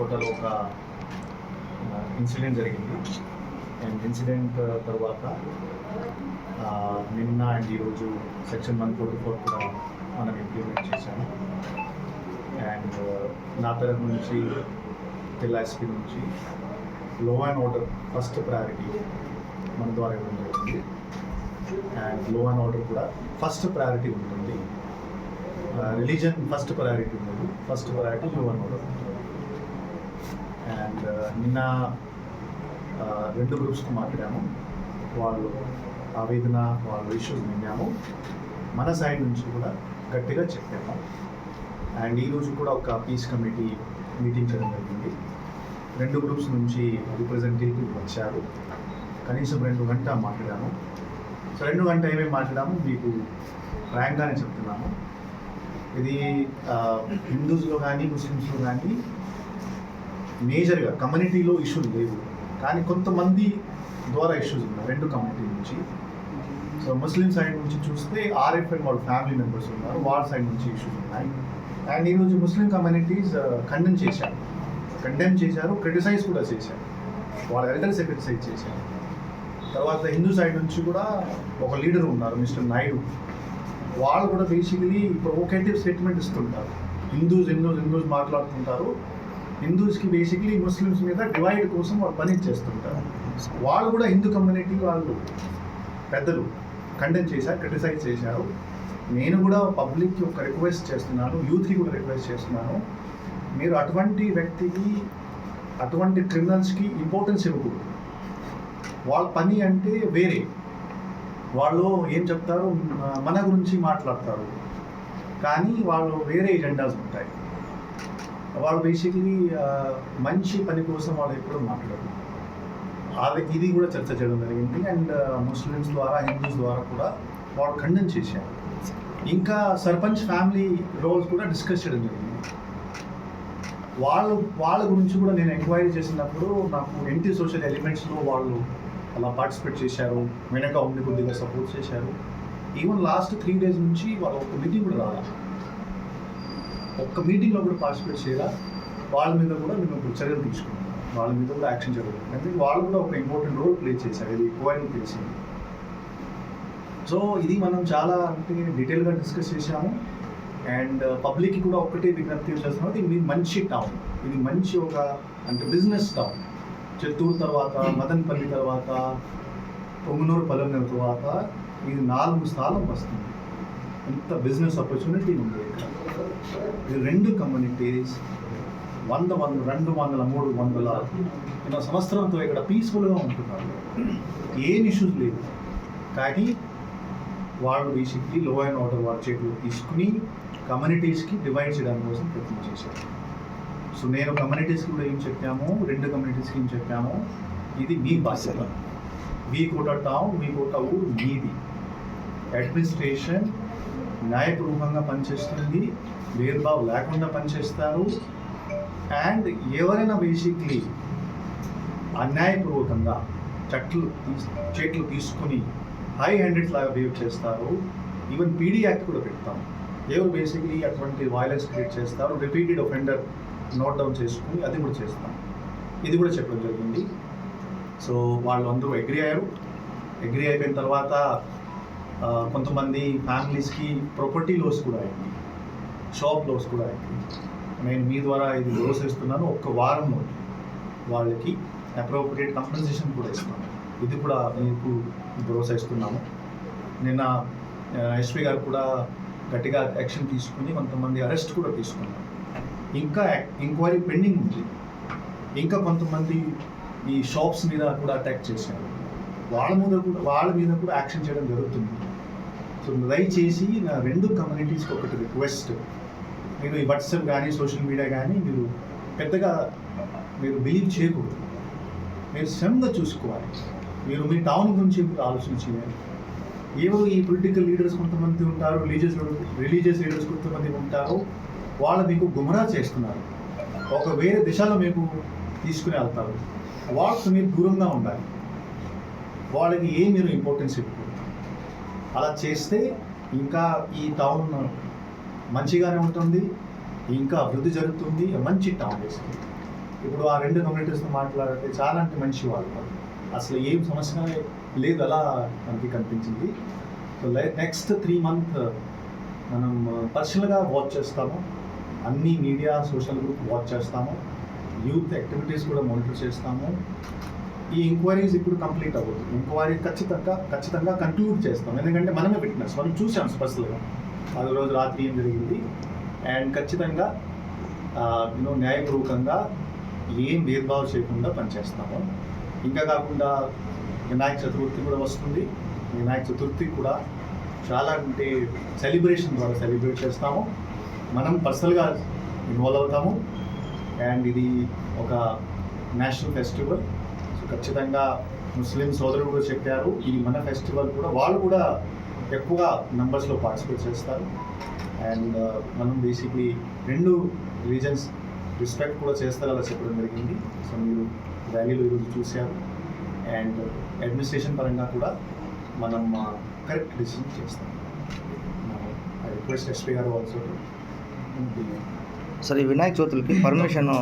కోటలో ఒక ఇన్సిడెంట్ జరిగింది. అండ్ ఇన్సిడెంట్ తర్వాత నిన్న అండ్ ఈరోజు సెక్షన్ వన్ ఫోర్టీ ఫోర్ కూడా మనం ఇంప్లిమెంట్ చేశాము. అండ్ నా తరఫు నుంచి జిల్లా ఎస్పీ నుంచి లో అండ్ ఆర్డర్ ఫస్ట్ ప్రయారిటీ మన ద్వారా ఇవ్వడం జరుగుతుంది అండ్లో అండ్ ఆర్డర్ కూడా ఫస్ట్ ప్రయారిటీ ఉంటుంది. రిలీజన్ ఫస్ట్ ప్రయారిటీ ఉండదు ఫస్ట్ ప్రయారిటీ లో అండ్ ఆర్డర్ ఉంటుంది. అండ్ uh, నిన్న రెండు గ్రూప్స్కి మాట్లాడాము. వాళ్ళు ఆవేదన వాళ్ళ ఇష్యూస్ విన్నాము. మన సైడ్ నుంచి కూడా గట్టిగా చెప్పాము. అండ్ ఈరోజు కూడా ఒక పీస్ కమిటీ మీటింగ్ చేయడం జరిగింది. రెండు గ్రూప్స్ నుంచి రిప్రజెంటేటివ్ వచ్చారు. కనీసం రెండు గంట మాట్లాడాము. సో రెండు గంట ఏమేమి మాట్లాడాము? మీకు ర్యాంక్గానే చెప్తున్నాము. ఇది హిందూస్లో కానీ ముస్లిమ్స్లో కానీ మేజర్గా కమ్యూనిటీలో ఇష్యూలు లేవు. కానీ కొంతమంది ద్వారా ఇష్యూస్ ఉన్నాయి. రెండు కమ్యూనిటీ నుంచి. సో ముస్లిం సైడ్ నుంచి చూస్తే ఆర్ఎఫ్ వాళ్ళ ఫ్యామిలీ మెంబర్స్ ఉన్నారు. వాళ్ళ సైడ్ నుంచి ఇష్యూస్ ఉన్నాయి. అండ్ ఈరోజు ముస్లిం కమ్యూనిటీస్ uh, కండెమ్ చేశారు. కండెమ్ చేశారు క్రిటిసైజ్ కూడా చేశారు. వాళ్ళ ఎల్డర్స్ క్రిటిసైజ్ చేశారు. తర్వాత హిందూ సైడ్ నుంచి కూడా ఒక లీడర్ ఉన్నారు మిస్టర్ నాయుడు. వాళ్ళు కూడా బేసికలీ ప్రొవోకేటివ్ స్టేట్మెంట్ ఇస్తుంటారు. హిందూస్ హిందూస్ హిందూస్ మాట్లాడుతుంటారు. హిందూస్కి బేసిక్లీ ముస్లిమ్స్ మీద డివైడ్ కోసం వాళ్ళు పని చేస్తుంటారు. వాళ్ళు కూడా హిందూ కమ్యూనిటీ వాళ్ళు పెద్దలు కండెమ్ చేశారు క్రిటిసైజ్ చేశారు. నేను కూడా పబ్లిక్కి ఒక రిక్వెస్ట్ చేస్తున్నాను యూత్కి కూడా రిక్వెస్ట్ చేస్తున్నాను. మీరు అటువంటి వ్యక్తికి అటువంటి క్రిమినల్స్కి ఇంపార్టెన్స్ ఇవ్వకూడదు. వాళ్ళ పని అంటే వేరే. వాళ్ళు ఏం చెప్తారు? మన గురించి మాట్లాడతారు. కానీ వాళ్ళు వేరే ఎజెండాస్ ఉంటాయి. వాళ్ళు బేసిక్లీ మంచి పని కోసం వాళ్ళు ఎప్పుడు మాట్లాడరు. అది ఇది కూడా చర్చ చేయడం జరిగింది అండ్ ముస్లిమ్స్ ద్వారా హిందూస్ ద్వారా కూడా వాళ్ళు ఖండన చేశారు. ఇంకా సర్పంచ్ ఫ్యామిలీ రోల్స్ కూడా డిస్కస్ చేయడం జరిగింది. వాళ్ళు వాళ్ళ గురించి కూడా నేను ఎంక్వైరీ చేసినప్పుడు నాకు ఎంటీ సోషల్ ఎలిమెంట్స్లో వాళ్ళు అలా పార్టిసిపేట్ చేశారు. వెనక ఉండి కొద్దిగా సపోర్ట్ చేశారు. ఈవెన్ లాస్ట్ త్రీ డేస్ నుంచి వాళ్ళు ఒక మీటింగ్ కూడా రాలేదు. ఒక్క మీటింగ్లో కూడా పార్టిసిపేట్ చేయాలా. వాళ్ళ మీద కూడా మేము ఇప్పుడు చర్యలు తీసుకున్నాం. వాళ్ళ మీద కూడా యాక్షన్ జరుగుతుంది. అంటే వాళ్ళు కూడా ఒక ఇంపార్టెంట్ రోల్ ప్లే చేశారు. ఇది కోయిన్ తెలిసింది. సో ఇది మనం చాలా అంటే డీటెయిల్గా డిస్కస్ చేశాము. అండ్ uh, పబ్లిక్కి కూడా ఒక్కటే విజ్ఞప్తి చేస్తున్నాం ఇది మంచి టౌన్. ఇది మంచి ఒక అంటే బిజినెస్ టౌన్. చిత్తూరు తర్వాత మదన్పల్లి తర్వాత పొంగునూరు పల్లెనూరు తర్వాత ఇది నాలుగు స్థానం వస్తుంది. ఎంత బిజినెస్ ఆపర్చునిటీ ఉంది ఇక్కడ. ఈ రెండు కమ్యూనిటీస్ వంద వంద రెండు వందల మూడు వందల సంవత్సరంతో ఇక్కడ పీస్ఫుల్గా ఉంటున్నారు. ఏం ఇష్యూస్ లేవు. కానీ వాళ్ళు బేసిక్లీ లో అండ్ ఆర్డర్ వాళ్ళ చేతులు తీసుకుని కమ్యూనిటీస్కి డివైడ్ చేయడానికి కోసం ప్రయత్నం చేశారు. సో నేను కమ్యూనిటీస్కి కూడా ఏం చెప్పాము? రెండు కమ్యూనిటీస్కి ఏం చెప్పాము? ఇది మీ బాధ్యత. మీ కోట టౌన్ మీ కోట ఊరు మీది. అడ్మినిస్ట్రేషన్ న్యాయపూర్వకంగా పనిచేస్తుంది భేదభావ్ లేకుండా పనిచేస్తారు. అండ్ ఎవరైనా బేసిక్లీ అన్యాయపూర్వకంగా చెట్లు చెట్లు తీసుకుని హై హ్యాండెడ్ లాగా బిహేవ్ చేస్తారు. ఈవెన్ పీడీ యాక్ట్ కూడా పెడతాం. ఎవరు బేసిక్లీ అటువంటి వాయిలెన్స్ క్రియేట్ చేస్తారు? రిపీటెడ్ ఒఫెండర్ నోట్ డౌన్ చేసుకుని అది కూడా చేస్తాం. ఇది కూడా చెప్పడం జరిగింది. సో వాళ్ళు అందరూ అగ్రి అయ్యారు. అగ్రి అయిపోయిన తర్వాత కొంతమంది ఫ్యామిలీస్కి ప్రాపర్టీ లోస్ కూడా అయింది. షాప్ లోస్ కూడా అయింది. నేను మీ ద్వారా ఇది లోస్ ఇస్తున్నాను ఒక్క వారంలో వాళ్ళకి అప్రోప్రియేట్ కంపెన్సేషన్ కూడా ఇస్తున్నాను. ఇది కూడా మీకు భరోసా ఇస్తున్నాము నిన్న ఎస్పీ గారు కూడా గట్టిగా యాక్షన్ తీసుకుని కొంతమంది అరెస్ట్ కూడా తీసుకున్నారు. ఇంకా ఎంక్వైరీ పెండింగ్ ఉంది. ఇంకా కొంతమంది ఈ షాప్స్ మీద కూడా అటాక్ చేశారు. వాళ్ళ మీద కూడా వాళ్ళ మీద కూడా యాక్షన్ చేయడం జరుగుతుంది. సో దయచేసి నా రెండు కమ్యూనిటీస్కి ఒకటి రిక్వెస్ట్ మీరు ఈ వాట్సాప్ కానీ సోషల్ మీడియా కానీ మీరు పెద్దగా మీరు బిలీవ్ చేయకూడదు. మీరు స్వయంగా చూసుకోవాలి. మీరు మీ టౌన్ గురించి ఆలోచన చేయాలి. ఏవో ఈ పొలిటికల్ లీడర్స్ కొంతమంది ఉంటారు రిలీజియస్ రిలీజియస్ లీడర్స్ కొంతమంది ఉంటారు. వాళ్ళు మీకు గుమరా చేస్తున్నారు. ఒక వేరే దిశలో మీకు తీసుకుని వెళ్తారు. వాళ్ళతో మీరు దూరంగా ఉండాలి. వాళ్ళకి ఏ మీరు ఇంపార్టెన్స్ ఇవ్వాలి అలా చేస్తే ఇంకా ఈ టౌన్ మంచిగానే ఉంటుంది ఇంకా అభివృద్ధి జరుగుతుంది మంచి టౌన్ చేస్తుంది ఇప్పుడు ఆ రెండు కమ్యూనిటీస్తో మాట్లాడితే చాలా అంటే మంచి వాళ్ళు అసలు ఏం సమస్య లేదు అలా మనకి కనిపించింది. సో నెక్స్ట్ త్రీ మంత్ మనం పర్సనల్గా వాచ్ చేస్తాము. అన్ని మీడియా సోషల్ గ్రూప్ వాచ్ చేస్తాము. యూత్ యాక్టివిటీస్ కూడా మానిటర్ చేస్తాము. ఈ ఎంక్వైరీస్ ఇప్పుడు కంప్లీట్ అవ్వదు. ఎంక్వైరీ ఖచ్చితంగా ఖచ్చితంగా కంక్లూడ్ చేస్తాం. ఎందుకంటే మనమే విట్నెస్ మనం చూసాం స్పెషల్గా అది రోజు రాత్రి ఏం జరిగింది? అండ్ ఖచ్చితంగా యూనో న్యాయపూర్వకంగా ఏం భేదభావం చేయకుండా పనిచేస్తాము. ఇంకా కాకుండా వినాయక చతుర్థి కూడా వస్తుంది. వినాయక చతుర్థి కూడా చాలా అంటే సెలబ్రేషన్ ద్వారా సెలబ్రేట్ చేస్తాము. మనం పర్సనల్గా ఇన్వాల్వ్ అవుతాము. అండ్ ఇది ఒక నేషనల్ ఫెస్టివల్ ఖచ్చితంగా ముస్లిం సోదరులు కూడా చెప్పారు. ఇది మన ఫెస్టివల్ కూడా. వాళ్ళు కూడా ఎక్కువ నంబర్స్లో పార్టిసిపేట్ చేస్తారు. అండ్ మనం బేసిక్లీ రెండు రీజన్స్ రెస్పెక్ట్ కూడా చేస్తారు అలా చెప్పడం జరిగింది. సో మీరు ర్యాలీలో ఈరోజు చూశారు. అండ్ అడ్మినిస్ట్రేషన్ పరంగా కూడా మనం కరెక్ట్ డిసిషన్ చేస్తాం. I request S P garu also sir ఈ వినాయక చవితులకి పర్మిషన్